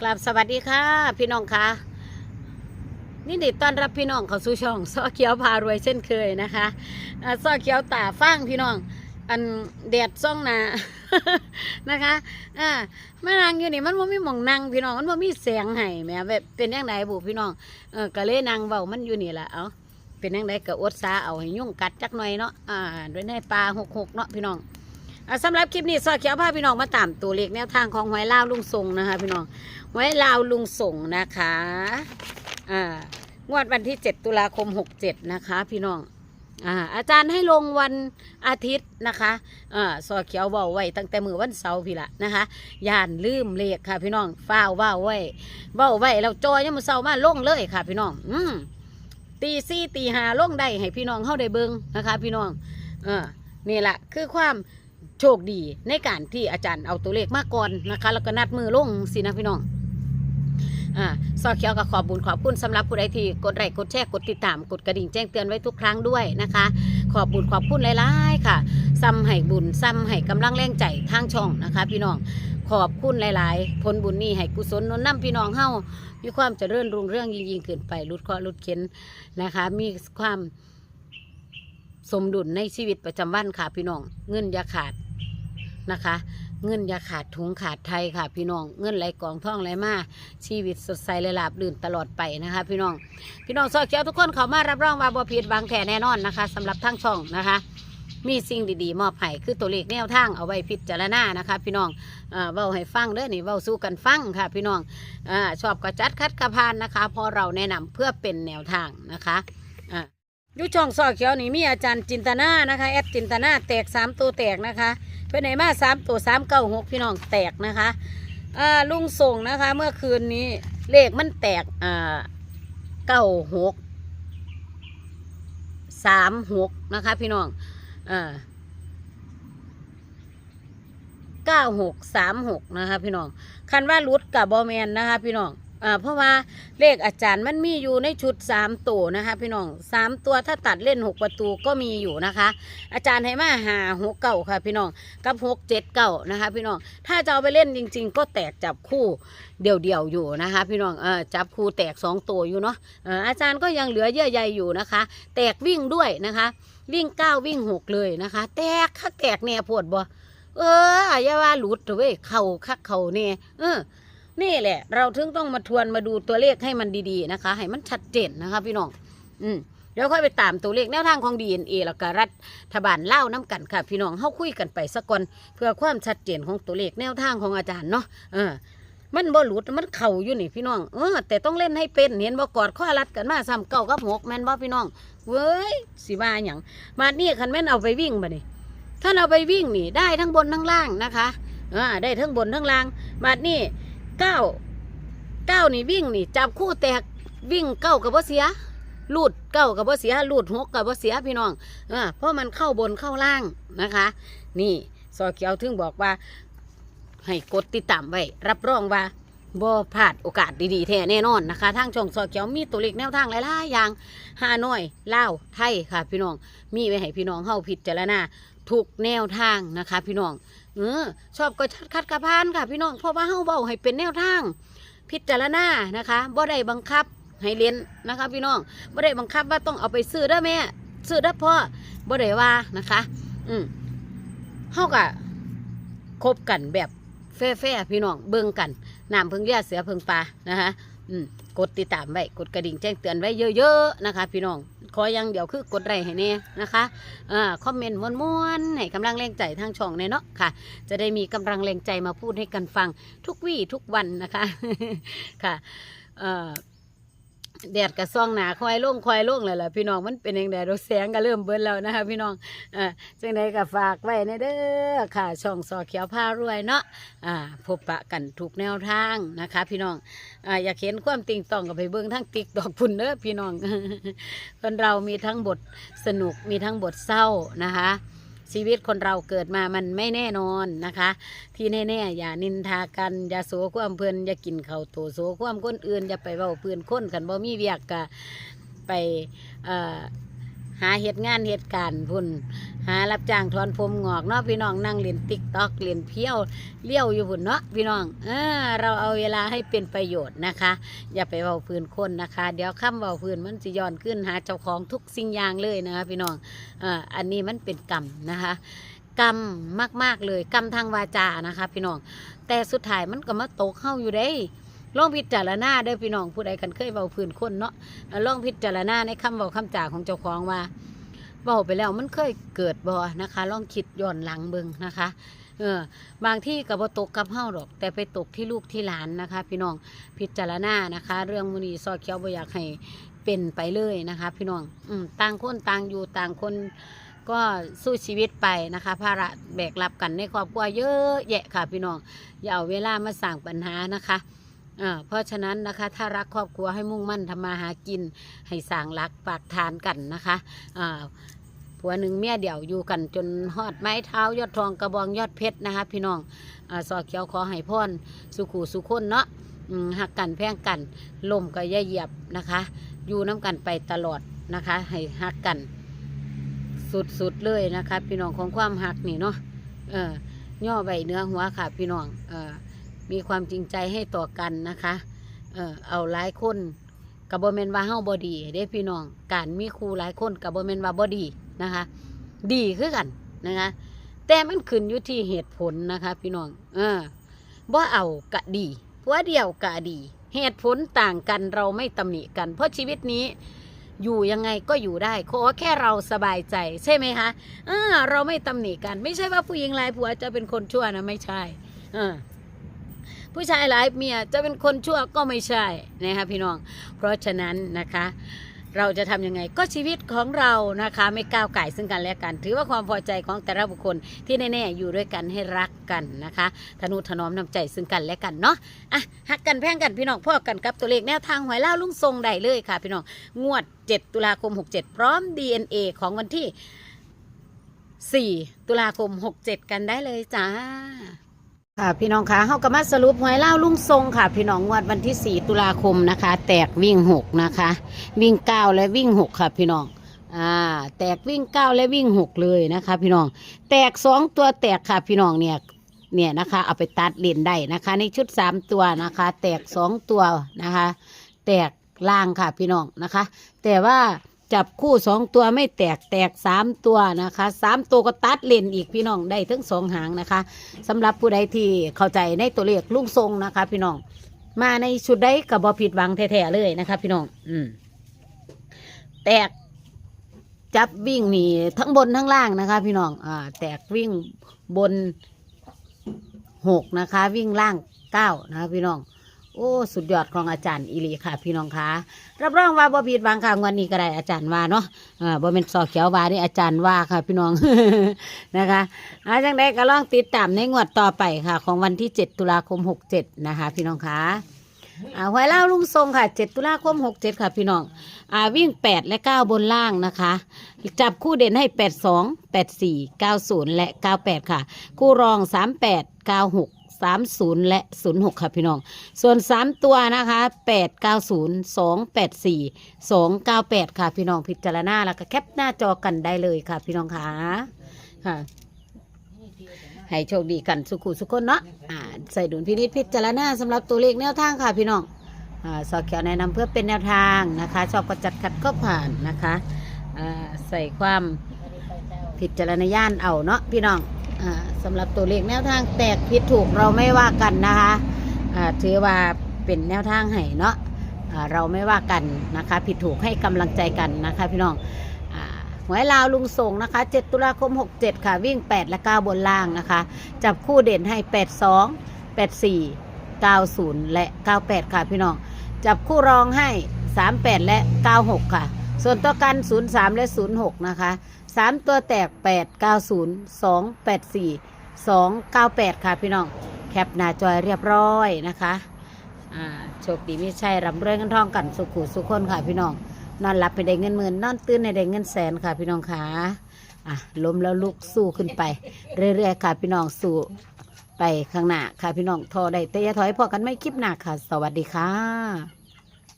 กราบสวัสดีค่ะ พี่น้องคะนี่ดิต้อนรับพี่น้องเข้าสู่ช่องซ้อเขียวพารวยเช่นเคยนะคะซ้อเขียวตาฟ้างพี่น้อง อันแดดซ่องนานะคะอ่ามานั่งอยู่นี่มันว่ามีหมองนั่งพี่น้องมันว่ามีแสงให้แม่แบบเป็นยังไงบุพี่น้องเออก็เลยนั่งเบามันอยู่นี่แหละเอาเป็นยังไงก็อดซาเอาให้ยุ่งกัดจักหน่อยเนาะอ่าด้วยในปลาหกหกเนาะพี่น้องสำหรับคลิปนี้ซอเขียวพาพี่น้องมาตามตัวเลขแนวทางของหวยล่าลุงทรงนะคะพี่น้อง หวยลาวลุงส่งนะคะอ่างวดวันที่ 7 ตุลาคม 67 นะคะ พี่น้องอ่าอาจารย์ให้ลงวันอาทิตย์นะคะอ่าซอเขียวเบาไว้ตั้งแต่มือวันเสาร์พี่ละนะคะย่านลืมเลขค่ะ พี่น้องฟ้าวว่าไว้เบาไว้แล้วจอยยังมือเสาร์มาลงเลยค่ะ พี่น้องอืมตีสี่ตีหาลงได้ให้พี่น้องเข้าได้เบิงนะคะ พี่น้องเออนี่แหละคือความโชคดีในการที่อาจารย์เอาตัวเลขมาก่อนนะคะ แล้วก็นัดมือลงสินะพี่น้อง อ่าซอเขียวกับขอบบุญขอบคุณสำหรับผู้ใดที่กดไลค์กดแชร์กดติดตามกดกระดิ่งแจ้งเตือนไว้ทุกครั้งด้วยนะคะ ขอบบุญขอบคุณหลายๆค่ะซ้ำให้บุญซ้ำให้กำลังแรงใจทางช่องนะคะ พี่น้องขอบคุณหลาย ๆ ผลบุญนี้ให้กุศลนนนำพี่น้องเฮามีความเจริญรุ่งเรื่องยิ่งยิ่งขึ้นไปรุดเคราะห์รุดเข็นนะคะ มีความสมดุลในชีวิตประจำวันค่ะพี่น้องเงินอย่าขาดนะคะ เงินอย่าขาดถุงขาดไทยค่ะ พี่น้องเงินไหลกองท่องไหลมาชีวิตสดใสและลาบลื่นตลอดไปนะคะ พี่น้องพี่น้องซอกเขียวทุกคนเขามารับรองว่าบ่ผิดบางแท่แน่นอนนะคะสำหรับทั้งช่องนะคะ มีสิ่งดีๆ มอบให้คือตัวเลขแนวทางเอาไว้พิจารณานะคะ พี่น้องอ่าเว้าให้ฟังเด้อนี่เว้าสู้กันฟังค่ะ พี่น้องอชอบกระจัดคัดกระพานนะคะ พอเราแนะนำเพื่อเป็นแนวทางนะคะ ยุช่องซอเขียวนี่มีอาจารย์จินตนานะคะแอดจินตนาแตกสามตัวแตกนะคะ เพื่อนไหนมาสามตัวสามเก้าหกพี่น้องแตกนะคะอ่าลุงส่งนะคะ เมื่อคืนนี้เลขมันแตกอ่าเก้าหกสามหกนะคะ พี่น้องอ่าเก้าหกสามหกนะคะ พี่น้องคันว่ารุดกับบอแมนนะคะ พี่น้อง อ่าเพราะว่าเลขอาจารย์มันมีอยู่ในชุดสามตัวนะคะพี่น้องสามตัวถ้าตัดเล่นหกประตูก็มีอยู่นะคะ อาจารย์ให้มาหาหกเก่าค่ะ พี่น้องกับหกเจ็ดเก่านะคะ พี่น้องถ้าจะเอาไปเล่นจริง ๆ ก็แตกจับคู่เดี่ยวๆอยู่นะคะ พี่น้องเออจับคู่แตกสองตัวอยู่เนาะอาจารย์ก็ยังเหลือเยื่อใยอยู่นะคะ แตกวิ่งด้วยนะคะ วิ่งเก้าวิ่งหกเลยนะคะ แตกคักแตกแน่ปวดบ่เอออย่าว่าหลุดเถอะเว้ยเข่าคักเข่าเนี่ยเออ นี่แหละ เราถึงต้องมาทวนมาดูตัวเลขให้มันดีๆนะคะ ให้มันชัดเจนนะคะพี่น้องอืมเดี๋ยวค่อยไปตามตัวเลขแนวทางของ DNA แล้วก็รัฐบาลเล่าน้ำกันค่ะ พี่น้องเฮาคุยกันไปสักก่อนเพื่อความชัดเจนของตัวเลขแนวทางของอาจารย์เนาะเออมันบ่หลุดมันเข่าอยู่นี่พี่น้องเออแต่ต้องเล่นให้เป็นเห็นบ่กอดข้อรัดกันมาซ้ำเก่ากับหกแม่นบ่พี่น้องเว้ยสิว่าหยังมานี่คันแม่นเอาไปวิ่งบ่นี่ถ้าเอาไปวิ่งนี่ได้ทั้งบนทั้งล่างนะคะอ่าได้ทั้งบนทั้งล่างมานี่ เก้าเก้านี่วิ่งนี่ จับคู่แตกวิ่งเก้ากับบ่เสียลูดเก้ากับบ่เสียลูดหกกับบ่เสียพี่น้องเอเพราะมันเข้าบนเข้าล่างนะคะ นี่ซอเขียวถึงบอกว่า ให้กดติดตามไว้รับรองว่าบ่พลาดโอกาสดีๆแท้แน่นอนนะคะทางช่องซอเขียวมีตัวเลขแนวทางหลายๆอย่างฮานอยเลาไทยค่ะ พี่น้องมีไว้ให้พี่น้องเฮาพิจารณาทุกแนวทางนะคะ พี่น้องเออชอบก็ชัดคัดกระพานค่ะ พี่น้องเพราะว่าเฮาเบาให้เป็นแนวทาง พิจารณานะคะบ่ได้บังคับให้เรียนนะคะ พี่น้องบ่ได้บังคับว่าต้องเอาไปซื้อเด้แม่ซื้อเด้พ่อบ่ได้ว่านะคะ อืมเฮาก็คบกันแบบแฟร์ๆพี่น้องเบิ่งกันน้ำเพิ่งยาเสือเพิ่งปลานะคะอืมกดติดตามไว้กดกระดิ่งแจ้งเตือนไว้เยอะๆนะคะ พี่น้อง ขออย่างเดียวคือกดไลค์ให้แน่นะคะอ่าคอมเมนต์ม้วนๆให้กำลังแรงใจทางช่องแน่เนาะค่ะ จะได้มีกำลังแรงใจมาพูดให้กันฟังทุกวี่ทุกวันนะคะค่ะเอ่อ แดดกับซองหนาควายล่งควายล่งเลยล่ะพี่น้องมันเป็นยังไงเราแสงก็เริ่มเบิ้แล้วนะคะพี่น้องอ่อจังใดก็ฝากไว้ในเด้อค่ะ ช่องสอเขียวผ้ารวยเนาะอ่าพบปะกันถูกแนวทางนะคะ พี่น้องอ่าอยากเห็นความติงตองกับไปเบิ้งทั้งติ๊กดอกพุ่นเด้อพี่น้องคนเรามีทั้งบทสนุกมีทั้งบทเศร้านะคะ ชีวิตคนเราเกิดมามันไม่แน่นอนนะคะ ที่แน่ๆอย่านินทากัน อย่าโสความเพื่อนอย่ากินเขาวโถโสความคนอื่น อย่าไปเว้าเพื่อนคนกันบ่มีเวียกกะไปเอ่อ หาเหตุงานเหตุการณ์พุ่น หารับจ้างถอนผมงอกเนาะพี่น้องนั่งเล่นติ๊กต็อกเล่นเพี้ยวเลี้ยวอยู่พุ่นเนาะพี่น้องเออเราเอาเวลาให้เป็นประโยชน์นะคะ อย่าไปเว้าพื้นคนนะคะ เดี๋ยวคำเว้าพื้นมันสิย้อนขึ้นหาเจ้าของทุกสิ่งอย่างเลยนะคะพี่น้องเอออันนี้มันเป็นกรรมนะคะกรรมมาก ๆ เลยกรรมทางวาจานะคะ พี่น้องแต่สุดท้ายมันก็มาตกเข้าอยู่ได้ ลองพิจารณาเด้อพี่น้องผู้ใดกันเคยเว้าพื้นคนเนาะเอ่อลองพิจารณาในคำเว้าคำจาของเจ้าของว่าเว้าไปแล้วมันเคยเกิดบ่นะคะ ลองคิดย้อนหลังเบิ่งนะคะเออบางที่ก็บ่ตกกับเฮาดอก แต่ไปตกที่ลูกที่หลานนะคะ พี่น้องพิจารณานะคะ เรื่องมื้อนี้ซอเขียวบ่อยากให้เป็นไปเลยนะคะ พี่น้องอืต่างคนต่างอยู่ต่างคนก็สู้ชีวิตไปนะคะภาระแบกรับกันในครอบครัวเยอะแยะค่ะพี่น้องอย่าเอาเวลามาสั่งปัญหานะคะ อ่าเพราะฉะนั้นนะคะ ถ้ารักครอบครัวให้มุ่งมั่นทำมาหากิน ให้สั่งรักปากทานกันนะคะอ่าผัวหนึ่งเมียเดี่ยวอยู่กันจนหอดไม้เท้ายอดทองกระบองยอดเพชรนะคะ พี่น้องอาสอเขียวขอให้พรสุขูสุคนเนาะอืมหักกันแพงกันลมก็อย่าเหยียบนะคะ อยู่น้ำกันไปตลอดนะคะ ให้หักกัน สุดๆเลยนะคะ พี่น้องของความหักนี่เนาะเออย่อใบเนื้อหัวค่ะ พี่น้องเออ มีความจริงใจให้ต่อกันนะคะ เออเอาหลายคนกับบเมนว่าเฮาบอดีเด้พี่น้องการมีครูหลายคนกับบเมนว่าบอดีนะคะ ดีคือกันนะคะ แต่มันขึ้นอยู่ที่เหตุผลนะคะพี่น้อง เออบ่เอากะดีผัวเดียวกะดี เหตุผลต่างกันเราไม่ตำหนิกัน เพราะชีวิตนี้อยู่ยังไงก็อยู่ได้ขอแค่เราสบายใจใช่ไหมคะเออเราไม่ตำหนิกัน ไม่ใช่ว่าผู้หญิงหลายผัวจะเป็นคนชั่วนะไม่ใช่ เออ ผู้ชายหลายเมียจะเป็นคนชั่วก็ไม่ใช่นะคะพี่น้อง เพราะฉะนั้นนะคะเราจะทำยังไงก็ชีวิตของเรานะคะไม่ก้าวไก่ซึ่งกันและกัน ถือว่าความพอใจของแต่ละบุคคลที่แน่ๆอยู่ด้วยกันให้รักกันนะคะทนุถนอมน้ำใจซึ่งกันและกันเนาะอะหักกันแพ่งกันพี่น้องพ่อกันกับตัวเลขแนวทางหวยเล่าลุงทรงได้เลยค่ะ พี่น้องงวด 7 ตุลาคม 67 พร้อม DNA ของวันที่ 4 ตุลาคม 67 กันได้เลยจ้า ค่ะพี่น้องคะเฮาก็มาสรุปหวยเล่าลุงทรงค่ะ พี่น้องงวดวันที่ 4 ตุลาคมนะคะ แตกวิ่ง 6 นะคะ วิ่ง 9 และวิ่ง 6 ค่ะ พี่น้องอ่าแตกวิ่ง 9 และวิ่ง 6 เลยนะคะ พี่น้องแตก 2 ตัวแตกค่ะ พี่น้องเนี่ยเนี่ยนะคะ เอาไปตัดเลนได้นะคะ ในชุด 3 ตัวนะคะ แตก 2 ตัวนะคะ แตกล่างค่ะพี่น้องนะคะ แต่ว่า จับคู่สองตัวไม่แตกแตกสามตัวนะคะสามตัวก็ตัดเลนอีกพี่น้องได้ทั้งสองหางนะคะสำหรับผู้ใดที่เข้าใจในตัวเลขลุงทรงนะคะ พี่น้อง มาในชุดใดกับบอผิดหวังแท้ๆเลยนะคะ พี่น้อง อืมแตกจับวิ่งนี่ทั้งบนทั้งล่างนะคะ พี่น้องอ่าแตกวิ่งบนหกนะคะ วิ่งล่างเก้านะคะพี่น้อง โอ้ สุดยอดของอาจารย์อีหลีค่ะ พี่น้องคะรับรองว่าบ่ผิดหวังค่ะวันนี้ก็ได้อาจารย์ว่าเนาะอ่าบ่เป็นสอเขียวว่านี่อาจารย์ว่าค่ะ พี่น้อง นะคะอาจังได้ก็ลองติดตามในงวดต่อไปค่ะ ของวันที่ 7 ตุลาคม 67 นะคะ พี่น้องคะอ่าหวยเล่าลุงทรงค่ะ 7 ตุลาคม 67 ค่ะ พี่น้องอ่าวิ่ง 8 และ 9 บนล่างนะคะ จับคู่เด่นให้ 82 84 90 และ 98 ค่ะ คู่รอง 38 96 30 และ 06 ค่ะพี่น้อง ส่วน 3 ตัวนะคะ 8 9 0 2 8 4 2 9 8 ค่ะพี่น้องพิจารณาแล้วก็แคปหน้าจอกันได้เลยค่ะพี่น้องค่ะค่ะให้โชคดีกันสุขุสุขคนเนาะอ่าใส่ดุลพินิจพิจารณาสำหรับตัวเลขแนวทางค่ะพี่น้องอ่าสอเขียวแนะนำเพื่อเป็นแนวทางนะคะ ชอบก็จัดขัดก็ผ่านนะคะอ่าใส่ความพิจารณญาณเอาเนาะพี่น้อง สำหรับตัวเลขแนวทางแตกผิดถูกเราไม่ว่ากันนะคะถือว่าเป็นแนวทางให้เนาะเราไม่ว่ากันนะคะ ผิดถูกให้กำลังใจกันนะคะพี่น้องหวยลาวลุงส่งนะคะ 7 ตุลาคม 67 ค่ะ วิ่ง 8 และ 9 บนล่างนะคะ จับคู่เด่นให้ 82 84 90 และ 98 ค่ะพี่น้อง จับคู่รองให้ 38 และ 96 ค่ะ ส่วนตัวกัน 03 และ 06 นะคะ 3ตัวแตก8 90 2 84 2 98ค่ะพี่น้อง แคปหน้าจอยเรียบร้อยนะคะโชคดีไม่ใช่ร่ำรวยเงินทองกันสุขุสุขคนค่ะพี่น้อง นอนหลับไปได้เงินหมื่นนอนตื่นในได้เงินแสนค่ะพี่น้องค่ะอะล้มแล้วลุกสู้ขึ้นไป เรื่อยๆค่ะพี่น้องสู้ไปข้างหน้าค่ะพี่น้องทอได้แต่อย่าถอยพอกันไม่คลิปหน้าค่ะ สวัสดีค่ะ